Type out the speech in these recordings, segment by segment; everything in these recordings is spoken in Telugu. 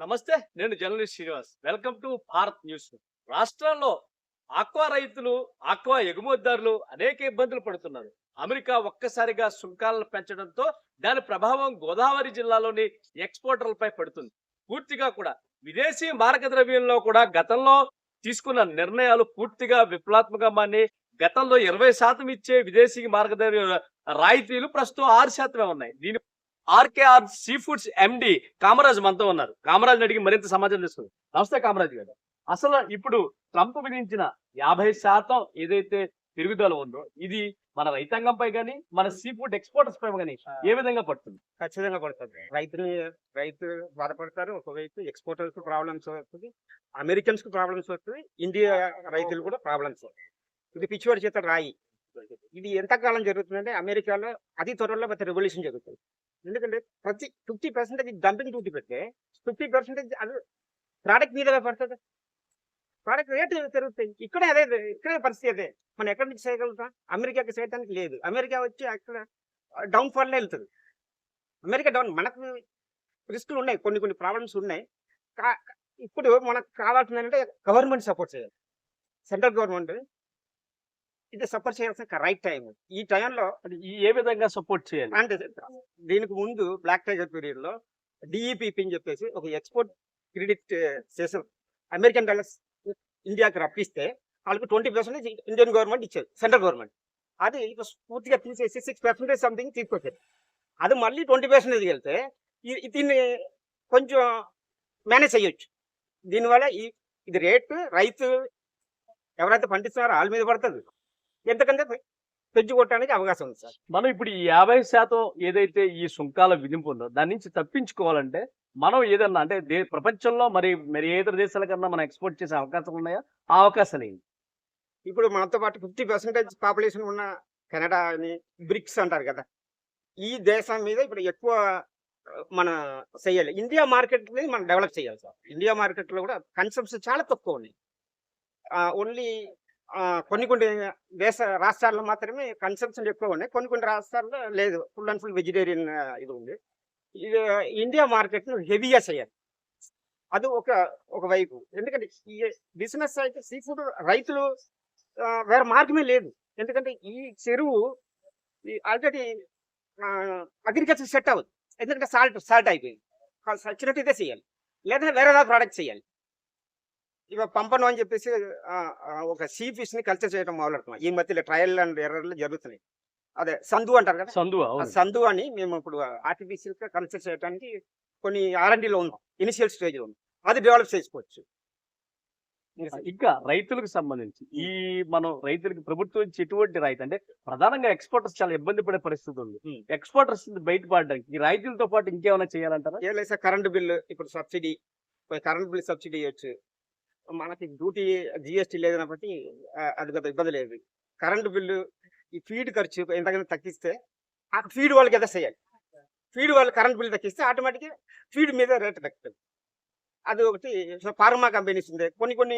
నమస్తే నేను journalist Srinivas. Welcome to Bharat news. రాష్ట్రంలో ఆక్వా రైతులు ఆక్వా ఎగుమతిదారులు అనేక ఇబ్బందులు పడుతున్నారు. అమెరికా ఒక్కసారిగా సుంకాలను పెంచడంతో దాని ప్రభావం గోదావరి జిల్లాలోని ఎక్స్పోర్టర్లపై పడుతుంది. పూర్తిగా కూడా విదేశీ మారక ద్రవ్యంలో కూడా గతంలో తీసుకున్న నిర్ణయాలు పూర్తిగా విప్లవాత్మకమని గతంలో ఇరవై శాతం ఇచ్చే విదేశీ మార్గద్రవ్య రాయితీలు ప్రస్తుతం ఆరు శాతమే ఉన్నాయి. దీని RKR sea foods MD Kamaraj మనతో ఉన్నారు. కామరాజ్ అడిగి మరింత సమాచారం తెలుస్తుంది నమస్తే కామరాజ్ గారు. అసలు ఇప్పుడు ట్రంప్ విధించిన యాభై శాతం ఏదైతే పెరుగుదల ఉందో ఇది మన రైతాంగంపై కానీ మన సీ ఫుడ్ ఎక్స్పోర్టర్స్ పై కానీ ఏ విధంగా పడుతుంది? ఖచ్చితంగా పడుతుంది. రైతులు రైతు బాధపడతారు. ఒకవైపు ఎక్స్పోర్టర్స్కు ప్రాబ్లమ్స్ వస్తుంది. అమెరికన్స్కు ప్రాబ్లమ్స్ వస్తుంది. ఇండియా రైతులు కూడా ప్రాబ్లమ్స్ ఇది పిచ్చివాడి చేత రాయి. ఇది ఎంతకాలం జరుగుతుందంటే అమెరికాలో అతి త్వరలో పెద్ద రెవల్యూషన్ జరుగుతుంది. ఎందుకంటే ప్రతి ఫిఫ్టీ పర్సెంటేజ్ డంపింగ్ డ్యూటీ పెడితే ఫిఫ్టీ పర్సెంటేజ్ అది ప్రోడక్ట్ మీద పడుతుంది. ప్రోడక్ట్ రేట్ పెరుగుతాయి. ఇక్కడే అదే ఇక్కడే పరిస్థితి అదే. మనం ఎక్కడి నుంచి చేయగలుగుతాం? అమెరికాకి చేయడానికి లేదు. అమెరికా వచ్చి అక్కడ డౌన్ ఫాల్ వెళ్తుంది. అమెరికా డౌన్ మనకు రిస్క్లు ఉన్నాయి. కొన్ని కొన్ని ప్రాబ్లమ్స్ ఉన్నాయి. కా- ఇప్పుడు మనకు కావాల్సింది ఏంటంటే గవర్నమెంట్ సపోర్ట్ చేయాలి. సెంట్రల్ గవర్నమెంట్ ఇది సపోర్ట్ చేయాల్సిన రైట్ టైం ఈ టైంలో ఏ విధంగా సపోర్ట్ చేయాలి? అంటే దీనికి ముందు బ్లాక్ టైగర్ పీరియడ్లో డిఈపిపి అని చెప్పేసి ఒక ఎక్స్పోర్ట్ క్రెడిట్ చేసిన అమెరికన్ డాలర్స్ ఇండియాకి రప్పిస్తే వాళ్ళకి ట్వంటీ పర్సెంటేజ్ ఇండియన్ గవర్నమెంట్ ఇచ్చేది సెంట్రల్ గవర్నమెంట్. అది ఇక పూర్తిగా తీసేసి సిక్స్ పర్సెంటేజ్ సంథింగ్ తీసుకొచ్చేది. అది మళ్ళీ ట్వంటీ పర్సెంటేజ్ వెళ్తే దీన్ని కొంచెం మేనేజ్ చేయొచ్చు. దీనివల్ల ఈ ఇది రేటు రైతు ఎవరైతే పండిస్తున్నారో వాళ్ళ మీద పడుతుంది. ఎంతకంటే పెంచుకోవటానికి అవకాశం ఉంది సార్. మనం ఇప్పుడు ఈ యాభై శాతం ఏదైతే ఈ సుంకాల విధింపు ఉందో దాని నుంచి తప్పించుకోవాలంటే మనం ఏదన్నా అంటే ప్రపంచంలో మరి మరి ఇతర దేశాల కన్నా మనం ఎక్స్పోర్ట్ చేసే అవకాశాలు ఉన్నాయా? ఆ అవకాశాలు ఏంటి ఇప్పుడు మనతో పాటు ఫిఫ్టీ పర్సెంటేజ్ పాపులేషన్ ఉన్న కెనడా అని బ్రిక్స్ అంటారు కదా. ఈ దేశం మీద ఇప్పుడు ఎక్కువ మన చేయాలి. ఇండియా మార్కెట్ మనం డెవలప్ చేయాలి సార్. ఇండియా మార్కెట్లో కూడా కన్సంప్షన్ చాలా తక్కువ ఉంది ఓన్లీ కొన్ని కొన్ని దేశ రాష్ట్రాల్లో మాత్రమే కన్సంప్షన్ ఎక్కువ ఉన్నాయి. కొన్ని కొన్ని రాష్ట్రాల్లో లేదు. ఫుల్ అండ్ ఫుల్ వెజిటేరియన్ ఇది ఉంది. ఇది ఇండియా మార్కెట్ను హెవీగా చేయాలి. అది ఒక ఒక వైపు. ఎందుకంటే ఈ బిజినెస్ అయితే సీ ఫుడ్ రైతులు వేరే మార్గమే లేదు. ఎందుకంటే ఈ చెరువు ఆల్రెడీ అగ్రికల్చర్ సెట్ అవ్వదు. ఎందుకంటే సాల్ట్ సాల్ట్ అయిపోయింది. సచ్చినట్టు ఇదే చేయాలి. లేదా వేరే ఏదైనా ప్రోడక్ట్ చేయాలి. ఇక పంపను అని చెప్పేసి ఒక సీ ఫిష్ని కల్చర్ చేయడం మొదలెడుతున్నాం ఈ మధ్యలో ట్రయల్ అండ్ ఎర్రర్లు జరుగుతున్నాయి. అదే సందు అంటారు కదా? సందు సందు అని మేము ఇప్పుడు ఆర్టిఫిషియల్గా కల్చర్ చేయడానికి కొన్ని ఆర్ఎండిలో ఉన్నాం. ఇనిషియల్ స్టేజ్లో ఉన్నాం. అది డెవలప్ చేసుకోవచ్చు. ఇంకా రైతులకు సంబంధించి ఈ మనం రైతులకు ప్రభుత్వం నుంచి ఎటువంటి రాయితీ అంటే ప్రధానంగా ఎక్స్పోర్టర్స్ చాలా ఇబ్బంది పడే పరిస్థితి ఉంది. ఎక్స్పోర్టర్స్ బయటపడడానికి ఈ రైతులతో పాటు ఇంకేమైనా చేయాలంటారా? కరెంట్ బిల్లు ఇప్పుడు సబ్సిడీ కరెంట్ బిల్ సబ్సిడీ ఇవ్వచ్చు. మనకి డ్యూటీ జిఎస్టీ లేదని బట్టి అది పెద్ద ఇబ్బంది లేదు. కరెంట్ బిల్లు ఈ ఫీడ్ ఖర్చు ఎంతకైనా తగ్గిస్తే ఆ ఫీడ్ వాళ్ళకి ఎదా చేయాలి. ఫీడ్ వాళ్ళు కరెంట్ బిల్ తగ్గిస్తే ఆటోమేటిక్గా ఫీడ్ మీద రేట్ తగ్గుతుంది. అది ఒకటి ఫార్మా కంపెనీస్ ఉంది. కొన్ని కొన్ని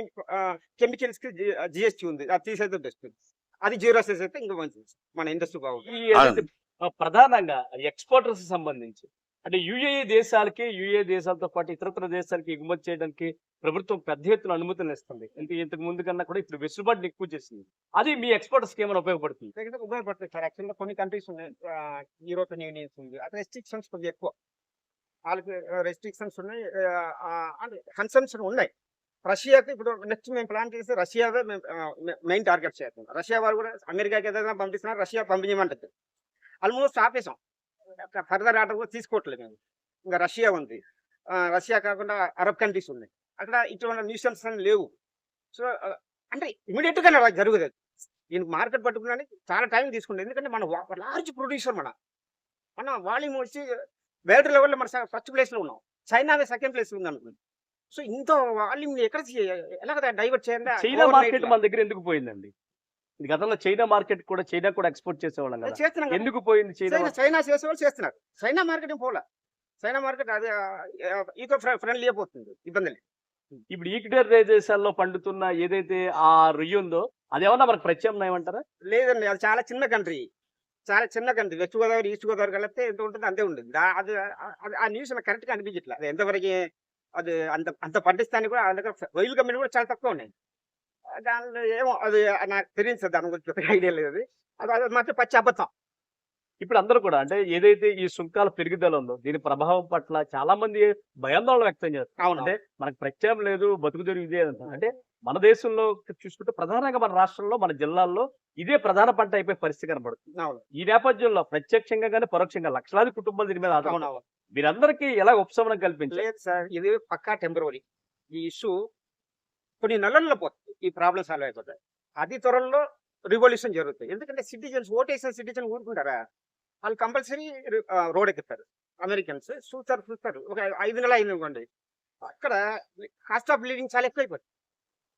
కెమికల్స్కి జిఎస్టీ ఉంది. అది తీసేది బెస్ట్. అది జీరో చేసేస్తే ఇంకా మంచిది. మన ఇండస్ట్రీ బాగుంది ప్రధానంగా ఎక్స్పోర్టర్స్ సంబంధించి అంటే యుఏఈ దేశాలకి యుఏ దేశాలతో పాటు ఇతరత్ర దేశాలకి ఎగుమతి చేయడానికి ప్రభుత్వం పెద్ద ఎత్తున అనుమతులు ఇస్తుంది. అంటే ఇంతకు ముందు కన్నా కూడా ఇప్పుడు వెసులుబాటుని ఎక్కువ చేసింది. అది మీ ఎక్స్పోర్టర్స్కి ఏమైనా ఉపయోగపడుతుంది? ఉపయోగపడుతుంది సార్ యాక్చువల్గా కొన్ని కంట్రీస్ ఉన్నాయి. యూరోపియన్ యూనియన్స్ ఉంది. అది రెస్ట్రిక్షన్స్ కొంచెం ఎక్కువ. వాళ్ళకి రెస్ట్రిక్షన్స్ ఉన్నాయి. అంటే కన్సంప్షన్ ఉన్నాయి. రష్యాకి ఇప్పుడు నెక్స్ట్ మేము ప్లాన్ చేస్తే రష్యావే మేము మెయిన్ టార్గెట్ చేస్తాం. రష్యా వాళ్ళు కూడా అమెరికాకి ఏదైనా పంపిస్తున్నారు రష్యా పంపించమంటుంది. ఆల్మోస్ట్ ఆపేసాం. ఫర్దర్ ఆర్డర్ కూడా తీసుకోవట్లేదు మేము. ఇంకా రష్యా ఉంది. రష్యా కాకుండా అరబ్ కంట్రీస్ ఉన్నాయి. అక్కడ ఇటువంటి న్యూసెన్స్ అని లేవు. సో అంటే ఇమీడియట్గా జరుగుతుంది. దీనికి మార్కెట్ పట్టుకోవడానికి చాలా టైం తీసుకుంటుంది ఎందుకంటే మన లార్జ్ ప్రొడ్యూసర్ మన. మన వాల్యూమ్ వచ్చి వరల్డ్ లెవెల్లో మన ఫస్ట్ ప్లేస్లో ఉన్నాం. చైనా సెకండ్ ప్లేస్ ఉంది సో ఇంత వాల్యూమ్ ఎక్కడ ఎలా డైవర్ట్ చేయండి చైనా మార్కెట్ మన దగ్గర ఎందుకు పోయిందండి? గతంలో చైనా మార్కెట్ కూడా చైనా కూడా ఎక్స్పోర్ట్ చేసేవాళ్ళం కదా. చేస్తున్నాం. ఎందుకు పోయింది చైనా చైనా చైనా చేసే వాళ్ళు చేస్తున్నారు. చైనా మార్కెట్ పోలా. చైనా మార్కెట్ అది ఈకో ఫ్రెండ్లీ అయిపోతుంది ఇబ్బంది లేదు. ఇప్పుడు ఈక్వెటర్ దేశాల్లో పండుతున్న ఏదైతే ఆ రొయ్యి ఉందో అదేమన్నా మనకు ప్రత్యామ్నాయం అంటారా? లేదండి అది చాలా చిన్న కంట్రీ. చాలా చిన్న country. West Godavari east Godavari కలిపితే ఎంత ఉంటుంది అంతే ఉంటుంది. అది అది- ఆ న్యూస్ నాకు కరెక్ట్గా అనిపించట్లేదు అది ఎంతవరకు అది అంత అంత పండిస్తానికి కూడా దగ్గర రొయ్యల కంపెనీ కూడా చాలా తక్కువ ఉన్నాయి. దానిలో ఏమో అది నాకు తెలియదు సార్ దాని గురించి ఐడియా లేదు అది. అది అది మాత్రం పచ్చి అబద్ధం. ఇప్పుడు అందరూ కూడా అంటే ఏదైతే ఈ సుంకాల పెరుగుదల ఉందో దీని ప్రభావం పట్ల చాలా మంది భయాందోళన వ్యక్తం చేస్తారు అంటే మనకు ప్రత్యామ్నాయం లేదు బతుకు అంటారు. అంటే మన దేశంలో చూసుకుంటే ప్రధానంగా మన రాష్ట్రంలో మన జిల్లాల్లో ఇదే ప్రధాన పంట అయిపోయే పరిస్థితి కనబడుతుంది. ఈ నేపథ్యంలో ప్రత్యక్షంగా కానీ పరోక్షంగా లక్షలాది కుటుంబాలు దీని మీద ఆధారపడి అవును అవును మీరందరికీ ఎలా ఉపశమనం కల్పించారు? లేదు సార్ ఇది పక్కా టెంపరీ ఈ ఇష్యూ కొన్ని నెలల్లో పోతుంది ఈ ప్రాబ్లమ్ సాల్వ్ అయిపోతాయి. అది త్వరలో రివల్యూషన్ జరుగుతుంది ఎందుకంటే సిటిజన్స్ ఓటేసిన సిటిజన్ ఊరుకుంటారా? వాళ్ళు కంపల్సరీ రోడ్ ఎక్కుతారు అమెరికన్స్ చూస్తారు చూస్తారు. ఒక ఐదు నెలలు అయింది అనుకోండి. అక్కడ కాస్ట్ ఆఫ్ లివింగ్ చాలా ఎక్కువైపోతుంది.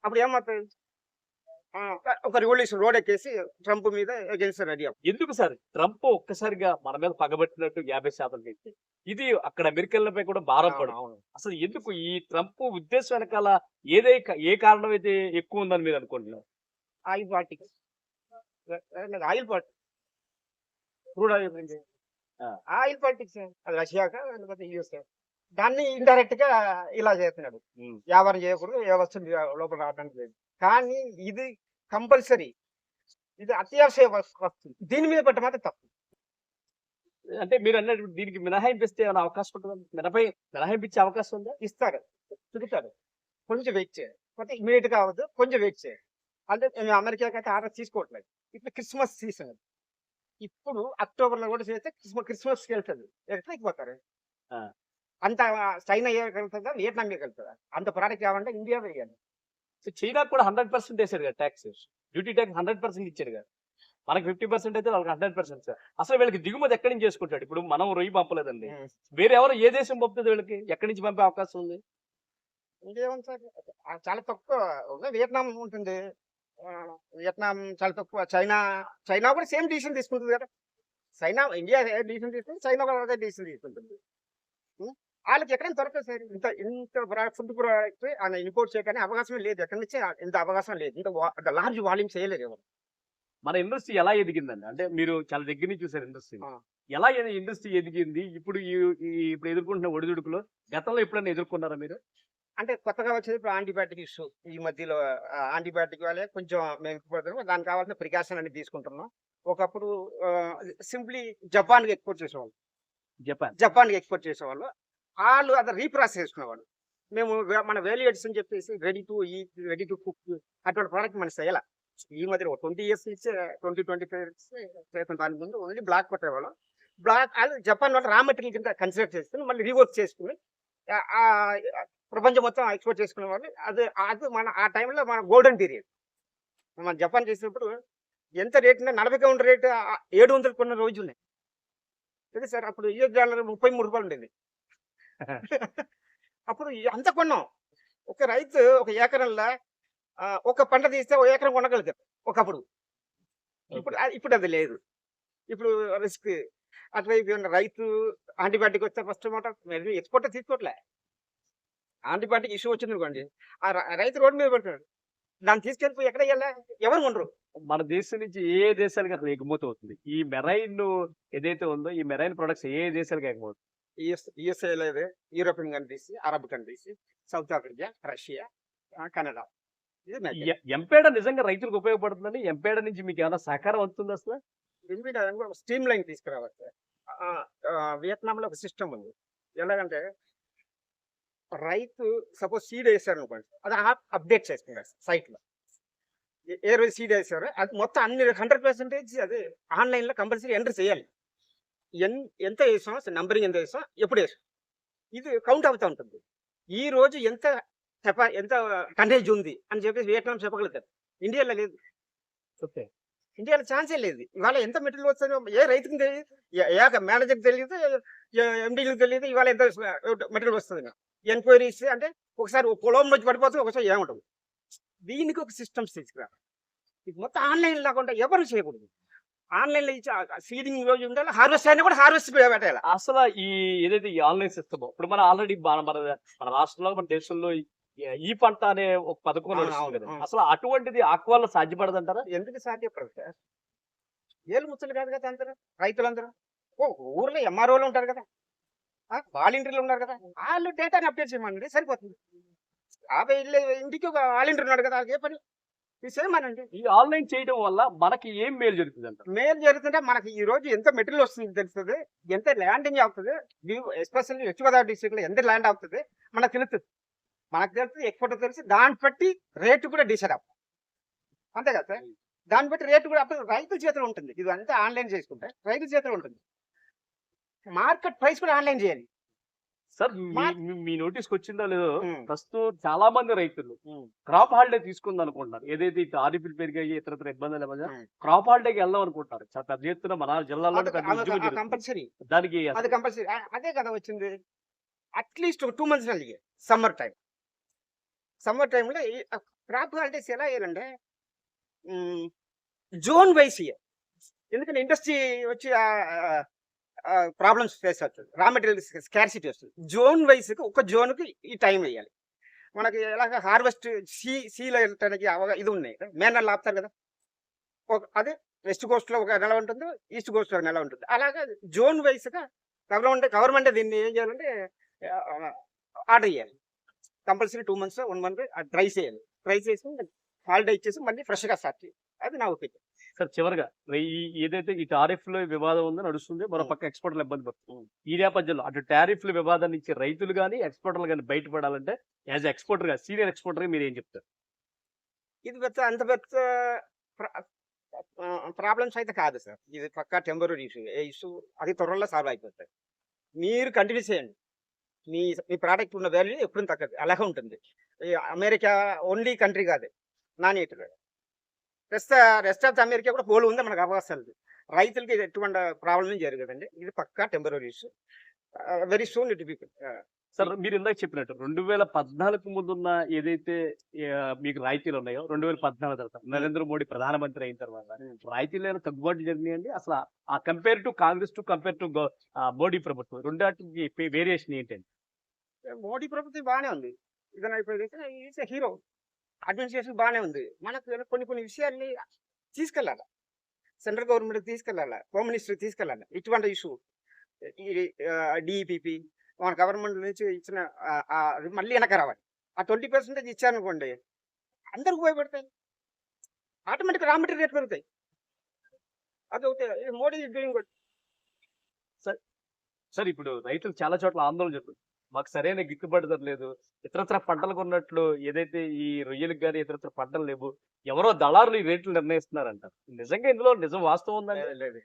అప్పుడు ఏమవుతుంది? ఒక రివల్యూషన్ రోడ్ ఎక్కేసి ట్రంప్ మీద అగేన్స్ట్ రెడీ అవుతుంది ఎందుకు సార్? ట్రంప్ ఒక్కసారిగా మన మీద పగబట్టినట్టు యాభై శాతం ఇది అక్కడ అమెరికన్లపై కూడా భారం పడు అవును అసలు ఎందుకు ఈ ట్రంప్ ఉద్దేశం వెనకాల ఏదై ఏ కారణం అయితే ఎక్కువ ఉందని మీరు అనుకుంటున్నారు? Oil particles oil party crude oil ఆ. ఆయిల్ పాలిటిక్స్ అది రష్యాక లేకపోతే యూఎస్ దాన్ని ఇండైరెక్ట్గా ఇలా చేస్తున్నాడు. వ్యాపారం చేయకూడదు ఏ వస్తువు లోపల రావడానికి లేదు. కానీ ఇది కంపల్సరీ ఇది అత్యావశ్య వస్తు- వస్తువు. దీని మీద పెట్ట మాత్రం తప్పు. అంటే మీరు అన్నట్టు దీనికి మినహాయింపిస్తే ఏమైనా అవకాశం ఉంటుందా? మినపై మినహాయింపించే అవకాశం ఉందా? ఇస్తారు. చూపుతారు కొంచెం వెయిట్ చేయాలి. కొంచెం ఇమీడియట్ అవ్వదు కొంచెం వెయిట్ చేయాలి. అంటే మేము అమెరికాకి అయితే ఆర్డర్ తీసుకోవట్లేదు. ఇప్పుడు క్రిస్మస్ సీజన్ ఇప్పుడు అక్టోబర్లో కూడా చేస్తే క్రిస్మస్ క్రిస్మస్ వెళ్తుంది. ఎక్కడికి పోతారు. అంత చైనా వెళ్తుందా వియట్నాం వెళ్తుందా అంత ప్రోడక్ట్ కావాలంటే ఇండియా వేయాలి సో చైనా కూడా హండ్రెడ్ పర్సెంట్ వేసాడు కదా tax duty tax hundred percent ఇచ్చాడు కదా. మనకి ఫిఫ్టీ పర్సెంట్ అయితే వాళ్ళకి హండ్రెడ్ పర్సెంట్ సార్. అసలు వీళ్ళకి దిగుమతి ఎక్కడి నుంచి చేసుకుంటాడు ఇప్పుడు మనం రొయ్యి పంపలేదండి. వేరే ఎవరు ఏ దేశం పంపుతుంది వీళ్ళకి? ఎక్కడి నుంచి పంపే అవకాశం ఉంది? చాలా తక్కువ. వియట్నాం ఉంటుంది. ఆ, వియట్నాం చాలా తక్కువ. చైనా చైనా కూడా సేమ్ డిసిషన్ తీసుకుంటుంది కదా. చైనా ఇండియా డిసిషన్ తీసుకుంటుంది చైనా కూడా అదే డిసిషన్ తీసుకుంటుంది? వాళ్ళకి ఎక్కడైనా దొరకదు సార్. ఇంత ఇంత ఫుడ్ ప్రోడక్ట్ ఆయన ఇంపోర్ట్ చేయడానికి అవకాశం లేదు. ఎక్కడి నుంచి ఇంత అవకాశం లేదు. ఇంత లార్జ్ వాల్యూమ్ చేయలేరు ఎవరు. మన ఇండస్ట్రీ ఎలా ఎదిగిందండి? అంటే మీరు చాలా దగ్గర నుంచి చూసారు ఇండస్ట్రీ. ఎలా ఇండస్ట్రీ ఎదిగింది? ఇప్పుడు ఈ ఇప్పుడు ఎదుర్కొంటున్న ఒడిదుడుకులు గతంలో ఎప్పుడైనా ఎదుర్కొన్నారా మీరు? అంటే కొత్తగా వచ్చేది ఇప్పుడు యాంటీబయాటిక్ ఇష్యూ. ఈ మధ్యలో యాంటీబయాటిక్ వల్లే కొంచెం మేము ఎక్కువ దానికి కావాల్సిన ప్రికాషన్ అన్ని తీసుకుంటున్నాం. ఒకప్పుడు సింప్లీ జపాన్కి ఎక్స్పోర్ట్ చేసేవాళ్ళు. జపాన్. జపాన్కి ఎక్స్పోర్ట్ చేసేవాళ్ళు. వాళ్ళు అది రీప్రాసెస్ చేసుకునేవాళ్ళు. మేము మన వేలియడ్స్ అని చెప్పేసి రెడీ టు ఈ రెడీ టు కుక్ అటువంటి ప్రోడక్ట్ మన చేయాల ఈ మధ్య ట్వంటీ ఇయర్స్ నుంచి ట్వంటీ ట్వంటీ ఫైవ్ ఇయర్స్ దాని ముందు ఓన్లీ బ్లాక్ కొట్టేవాళ్ళం. బ్లాక్ అది జపాన్ వాళ్ళు రా మెటీరియల్ కింద కన్సిడర్ చేసుకుని మళ్ళీ రీవర్క్ చేసుకుని ప్రపంచం మొత్తం ఎక్స్పోర్ట్ చేసుకునే వాళ్ళు. అది అది మన ఆ టైంలో మన గోల్డెన్ పీరియడ్ మన జపాన్ చేసినప్పుడు ఎంత రేట్ ఉందో నలభై కౌంటర్ రేట్ ఏడు వందలు కొన్న రోజులు. ఉన్నాయి ఇది సార్? అప్పుడు యూఎస్ డాలర్ ముప్పై మూడు రూపాయలు ఉండేది. అప్పుడు అంత కొన్నాం. ఒక రైతు ఒక ఎకరంలో ఆ, ఒక పంట తీస్తే ఒక ఎకరం కొనగలుగుతారు ఒకప్పుడు. ఇప్పుడు ఇప్పుడు అది లేదు. ఇప్పుడు రిస్క్ అటువైపు ఉన్న రైతు యాంటీబయాటిక్ వస్తే ఫస్ట్ మాట ఎక్స్పోర్ట్ తీసుకోవట్లే యాంటీబయాటిక్ ఇష్యూ వచ్చింది అనుకోండి ఆ రైతు రోడ్డు మీద పడుతున్నాడు దాన్ని తీసుకెళ్ళిపోయి ఎక్కడ వెళ్ళా? ఎవరు కొనరు మన దేశం నుంచి ఏ దేశాలకు అసలు ఎగుమతి అవుతుంది? ఈ మెరైన్ ఏదైతే ఉందో ఈ మెరైన్ ప్రొడక్ట్స్ ఏ దేశాలకు ఎగుమతి యుఎస్ యుఎస్ఏ లేదు European countries Arab countries south Africa Russia Canada. MPEDA నిజంగా రైతులకు ఉపయోగపడుతుందండి ఎంపేడ నుంచి మీకు ఏమైనా సహకారం వస్తుంది అసలు ఇన్విట్ స్ట్రీమ్ లైన్ తీసుకురావాలి వియత్నాంలో ఒక సిస్టమ్ ఉంది. ఎలాగంటే రైతు సపోజ్ సీడ్ వేసారు అనుకోండి అది అప్డేట్ చేసుకున్నారు సైట్లో ఏ- రోజు సీడ్ వేసారో అది మొత్తం అన్ని హండ్రెడ్ పర్సెంటేజ్ అది ఆన్లైన్లో కంపల్సరీ ఎంటర్ చేయాలి. ఎన్ ఎంత వేసాం నంబరింగ్ ఎంత వేసాం ఎప్పుడు వేసాం. ఇది కౌంట్ అవుతూ ఉంటుంది. ఈ రోజు ఎంత కెపా ఎంత టన్నేజ్ ఉంది అని చెప్పేసి వియత్నాం చెప్పగలుగుతారు. ఇండియాలో లేదు. ఓకే. ఇండియాలో ఛాన్సే లేదు. ఇవాళ ఎంత మెటీరియల్ వస్తుందో ఏ రైతుకి తెలియదు ఏ మేనేజర్కి తెలియదు ఎండీలకు తెలియదు ఇవాళ ఎంత మెటీరియల్ వస్తుంది. ఎంక్వైరీస్ అంటే ఒకసారి పొలం వచ్చి పడిపోతుంది ఒకసారి ఏముంటుంది దీనికి ఒక సిస్టమ్స్ తీసుకురా ఇది మొత్తం ఆన్లైన్ లేకుండా ఎవరు చేయకూడదు. ఆన్లైన్లో ఇచ్చి సీడింగ్ రోజు ఉండాలి హార్వెస్ట్ అయినా కూడా హార్వెస్ట్ పెట్టాలి. అసలు ఈ ఏదైతే ఈ ఆన్లైన్ సిస్టమ్ ఇప్పుడు మన ఆల్రెడీ మన మన మన రాష్ట్రంలో మన దేశంలో ఈ- పంట అనే ఒక పథకం. అసలు అటువంటిది ఆక్వాల్లో సాధ్యపడదంటారా? ఎందుకు సాధ్యపడదు? సార్ ఏళ్ళు ముచ్చలు కాదు కదా అందరూ రైతులందరూ. ఓ ఊర్లో ఎంఆర్ఓలు ఉంటారు కదా. వాలంటీర్లు ఉన్నారు కదా. వాళ్ళు డేటాని అప్డేట్ చేయమనండి సరిపోతుంది. యాభై ఇంటికి ఒక వాలంటీర్ ఉన్నాడు కదా ఏ పని? తీసేయమనండి. ఈ ఆన్లైన్ చేయడం వల్ల మనకి ఏం మేలు జరుగుతుంది అంట మేలు జరుగుతుంటే మనకి ఈ రోజు ఎంత మెటీరియల్ వస్తుంది తెలుస్తుంది? ఎంత ల్యాండింగ్ అవుతుంది? ఎస్పెషల్లీ వెస్ట్ గోదావరి డిస్ట్రిక్ట్లో ఎంత ల్యాండ్ అవుతుంది? మనకు తెలుస్తుంది. మనకు తెలుస్తుంది ఎక్స్పోర్ట్ తెలిసి దాన్ని బట్టి రేటు కూడా డిసైడ్ అవుతుంది అంతే కదా సార్? దాన్ని బట్టి రేటు కూడా అప్పుడు రైతుల చేతిలో ఉంటుంది. ఇది అంతా ఆన్లైన్ చేసుకుంటే రైతుల చేతిలో ఉంటుంది. మార్కెట్ ప్రైస్ కూడా ఆన్లైన్ చేయాలి. సార్ మా- నోటీస్ వచ్చిందో లేదో. ప్రస్తుతం చాలా మంది రైతులు. క్రాప్ హాలిడే తీసుకుందాం అనుకుంటున్నారు ఏదైతే టారిఫ్లు పెరిగాయి ఇతర ఇబ్బందుల ఉమ్. క్రాప్ హాలిడేకి వెళ్దాం అనుకుంటారు పెద్ద ఎత్తున మన జిల్లాలో. కంపల్సరీ. దానికి అది కంపల్సరీ. అదే కదా వచ్చింది. అట్లీస్ట్ ఒక టూ మంత్స్ అడిగే సమ్మర్ టైం సమ్మర్ టైంలో క్రాప్ హాలిడేస్ ఎలా వేయాలంటే జోన్ వైస్ ఎందుకంటే ఇండస్ట్రీ వచ్చి ప్రాబ్లమ్స్ ఫేస్ అవుతుంది. రా మెటీరియల్ స్కార్సిటీ వస్తుంది. జోన్ వైస్కి ఒక జోన్కి ఈ టైం వేయాలి. మనకి ఎలాగ హార్వెస్ట్ సీ సీలో వెళ్ళటానికి అవగా ఇది ఉన్నాయి. మే ఆపుతారు కదా. ఒక అదే వెస్ట్ కోస్ట్లో ఒక నెల ఉంటుంది ఈస్ట్ కోస్ట్లో ఒక నెల ఉంటుంది. అలాగే జోన్ వైస్గా గవర్నమెంట్ గవర్నమెంట్ దీన్ని ఏం చేయాలంటే ఆర్డర్ చేయాలి. Compulsory two months one month try చేయాలి. డ్రై చేసి హాలిడే ఇచ్చేసి మళ్ళీ ఫ్రెష్గా స్టార్ట్ చేయాలి. అది నా ఒపీనియన్. సార్ చివరిగా ఏదైతే ఈ టారిఫ్ల వివాదం ఉందో నడుస్తుంది మరో పక్క ఎక్స్పోర్టర్లు ఇబ్బంది పడుతుంది. ఈ నేపథ్యంలో అటు టారిఫ్ల వివాదం నుంచి రైతులు కానీ ఎక్స్పోర్టర్లు కానీ బయటపడాలంటే యాజ్ ఎక్స్పోర్టర్గా సీనియర్ ఎక్స్పోర్టర్ మీరు ఏం చెప్తారు? ఇది పెద్ద అంత పెద్ద ప్రాబ్లమ్స్ అయితే కాదు సార్. ఇది పక్కా టెంపరీ ఇష్యూ. ఏ ఇష్యూ అది త్వరలో సాల్వ్ అయిపోతుంది మీరు కంటిన్యూ చేయండి. మీ మీ ప్రోడక్ట్ ఉన్న వాల్యూ ఎప్పుడు తగ్గదు. అలాగే ఉంటుంది. అమెరికా ఓన్లీ కంట్రీ కాదు నాన్ ఎయిట్ రెస్ట్ రెస్ట్ ఆఫ్ అమెరికా కూడా పోలు ఉంది మనకు అవకాశాలు రైతులకి ఎటువంటి ప్రాబ్లం జరగదండి. ఇది పక్కా temporary issue. Very soon it be sir మీరు ఇందాక చెప్పినట్టు రెండు వేల పద్నాలుగు ముందున్న ఏదైతే ఆ, మీకు రాయితీలు ఉన్నాయో రెండు వేల పద్నాలుగు తర్వాత నరేంద్ర మోడీ ప్రధానమంత్రి అయిన తర్వాత రాయితీలు తగ్గుబాటు జరిగినాయండి. అసలు ఆ compare to Congress to compare to Modi ప్రభుత్వం రెండాటికి వేరియేషన్ ఏంటండి? మోడీ ప్రభుత్వం బాగానే ఉంది. అయిపోయింది ఈజ్ హీరో అడ్మినిస్ట్రేషన్ బాగానే ఉంది. మనకు కొన్ని కొన్ని విషయాల్ని తీసుకెళ్ళాలి. సెంట్రల్ గవర్నమెంట్ తీసుకెళ్ళాలి. హోమ్ మినిస్టర్ తీసుకెళ్ళాలి. ఇటువంటి ఇష్యూ. ఈ డిఈపిపి మన గవర్నమెంట్ నుంచి ఇచ్చిన మళ్ళీ వెనక రావాలి. ఆ ట్వంటీ పర్సెంటేజ్ ఇచ్చారనుకోండి అందరికి ఉపయోగపడతాయి. ఆటోమేటిక్ రా మెటీరియల్ రేట్ పెరుగుతాయి. అది ఒకటి. మోడీ డూయింగ్ గుడ్ సార్ ఇప్పుడు రైతులు చాలా చోట్ల ఆందోళన చెప్తుంది మాకు సరైన గిట్టుబాటు ధర లేదు. ఇతరత్ర పంటలకు ఉన్నట్లు ఏదైతే ఈ రొయ్యలకు కానీ ఇతరత్ర పంటలు లేవు. ఎవరో దళారులు ఈ రేట్లు నిర్ణయిస్తున్నారంటారు నిజంగా ఇందులో నిజం వాస్తవం ఉందండి లేదు.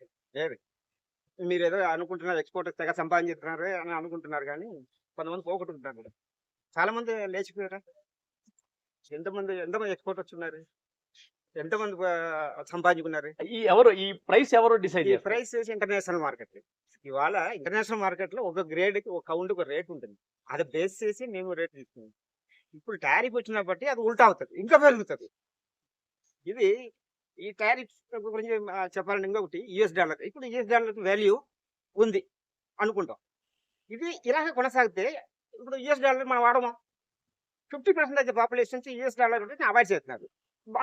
మీరు ఏదో అనుకుంటున్నారు ఎక్స్పోర్ట్ తెగ సంపాదించుతున్నారు అని అనుకుంటున్నారు కానీ కొంతమంది పోగొట్టుకుంటున్నారు కూడా. చాలా మంది లేచిపోయారా? ఎంతమంది ఎంతమంది ఎక్స్పోర్ట్ వచ్చున్నారు? ఎంతమంది సంపాదించుకున్నారు? ఈ ఎవరు ఈ ప్రైస్ ఎవరు డిసైడ్ ప్రైస్ ఇంటర్నేషనల్ మార్కెట్. ఇవాళ ఇంటర్నేషనల్ మార్కెట్లో ఒక గ్రేడ్కి ఒక కౌంట్ ఒక రేట్ ఉంటుంది. అది బేస్ చేసి మేము రేట్ తీసుకున్నాం. ఇప్పుడు టారిఫ్ వచ్చిన బట్టి అది ఉల్టా అవుతుంది ఇంకా పెరుగుతుంది. ఇది ఈ టారిఫ్ గురించి చెప్పాలని ఇంకొకటి యుఎస్ డాలర్. ఇప్పుడు యుఎస్ డాలర్ వాల్యూ ఉంది అనుకుంటాం. ఇది ఇలాగే కొనసాగితే ఇప్పుడు యుఎస్ డాలర్ మనం వాడమా? Fifty percentage population US dollar avoid చేస్తున్నారు.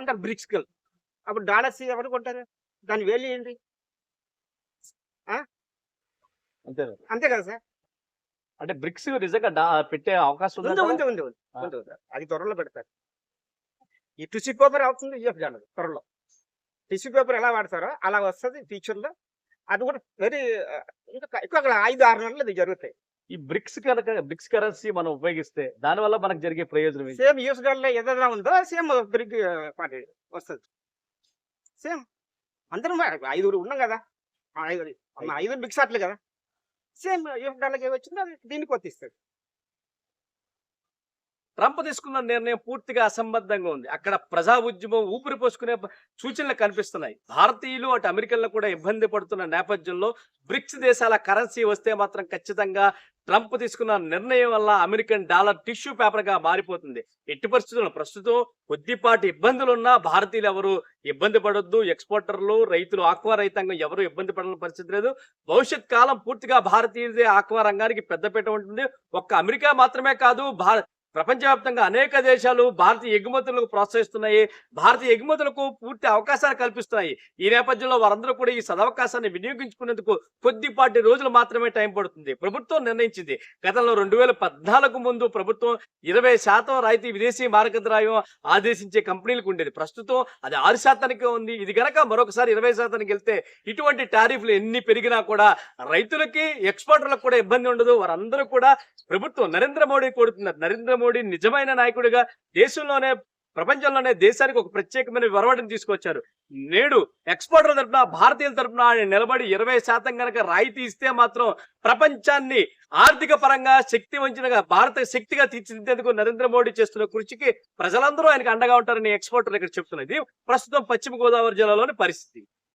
అందరు బ్రిక్స్ అప్పుడు డాలర్స్ ఎవరు కొంటారు? దాని వాల్యూ ఏంటి? అంతే అంతే కదా సార్. అంటే బ్రిక్స్ నిజంగా పెట్టే అవకాశం ఉంది? ఉంది ఉంది. అది త్వరలో పెడతారు. ఈ టిష్యూ పేపర్ అవుతుంది యూఎఫ్ త్వరలో. టిష్యూ పేపర్ ఎలా వాడతారో అలా వస్తుంది ఫ్యూచర్లో. అది కూడా వెరీ ఇంకా ఎక్కువ అక్కడ ఐదు ఆరు నెలలు ఇది జరుగుతాయి. ఈ బ్రిక్స్ కనుక బ్రిక్స్ కరెన్సీ మనం ఉపయోగిస్తే దాని వల్ల మనకు జరిగే ప్రయోజనం ఏంటి? సేమ్ యూఎస్ డాలర్ ఏదైనా ఉందో సేమ్ బ్రిక్ పార్టీ వస్తుంది. సేమ్. అందరం ఐదుగురు ఉన్నాం కదా. మన ఐదుగురు బిగ్ షాట్లు కదా. సేమ్ ఇవ్వడానికి ఏమి వచ్చిందో అది దీనికి వర్తిస్తుంది ట్రంప్ తీసుకున్న నిర్ణయం పూర్తిగా అసంబద్ధంగా ఉంది. అక్కడ ప్రజా ఉద్యమం ఊపిరి పోసుకునే సూచనలు కనిపిస్తున్నాయి. భారతీయులు అటు అమెరికన్లు కూడా ఇబ్బంది పడుతున్న నేపథ్యంలో బ్రిక్స్ దేశాల కరెన్సీ వస్తే మాత్రం ఖచ్చితంగా ట్రంప్ తీసుకున్న నిర్ణయం వల్ల అమెరికన్ డాలర్ టిష్యూ పేపర్గా మారిపోతుంది. ఎట్టి పరిస్థితుల్లో ప్రస్తుతం కొద్దిపాటి ఇబ్బందులున్నా భారతీయులు ఎవరు ఇబ్బంది పడొద్దు. ఎక్స్పోర్టర్లు రైతులు ఆక్వా రైతాంగం ఎవరు ఇబ్బంది పడని పరిస్థితి లేదు. భవిష్యత్ కాలం పూర్తిగా భారతీయులదే ఆక్వా రంగానికి పెద్దపీట ఉంటుంది. ఒక్క అమెరికా మాత్రమే కాదు భారత్ ప్రపంచవ్యాప్తంగా అనేక దేశాలు భారతీయ ఎగుమతులకు ప్రోత్సహిస్తున్నాయి. భారతీయ ఎగుమతులకు పూర్తి అవకాశాలు కల్పిస్తున్నాయి. ఈ నేపథ్యంలో వారందరూ కూడా ఈ సదవకాశాన్ని వినియోగించుకునేందుకు కొద్దిపాటి రోజులు మాత్రమే టైం పడుతుంది. ప్రభుత్వం నిర్ణయించింది. గతంలో రెండు వేల పద్నాలుగు ముందు ప్రభుత్వం ఇరవై శాతం రాయితీ విదేశీ మారక ఆదేశించే కంపెనీలకు ఉండేది. ప్రస్తుతం అది ఆరు శాతానికి ఉంది. ఇది గనక మరొకసారి ఇరవై శాతానికి వెళ్తే ఇటువంటి టారిఫ్లు ఎన్ని పెరిగినా కూడా రైతులకి ఎక్స్పోర్టర్లకు కూడా ఇబ్బంది ఉండదు. వారందరూ కూడా ప్రభుత్వం నరేంద్ర మోడీ కోరుతున్నారు. నరేంద్ర మోడీ నిజమైన నాయకుడిగా దేశంలోనే ప్రపంచంలోనే దేశానికి ఒక ప్రత్యేకమైన వరవడిని తీసుకొచ్చారు. నేడు ఎక్స్పోర్టర్ తరపున భారతీయుల తరపున ఆయన నిలబడి ఇరవై శాతం కనుక రాయితీ ఇస్తే మాత్రం ప్రపంచాన్ని ఆర్థిక పరంగా శక్తి వంచినగా భారత శక్తిగా తీర్చిదిద్దేందుకు నరేంద్ర మోడీ చేస్తున్న కృషికి ప్రజలందరూ ఆయనకు అండగా ఉంటారని ఎక్స్పోర్టర్ ఇక్కడ చెప్తున్నది ప్రస్తుతం పశ్చిమ గోదావరి జిల్లాలోని పరిస్థితి.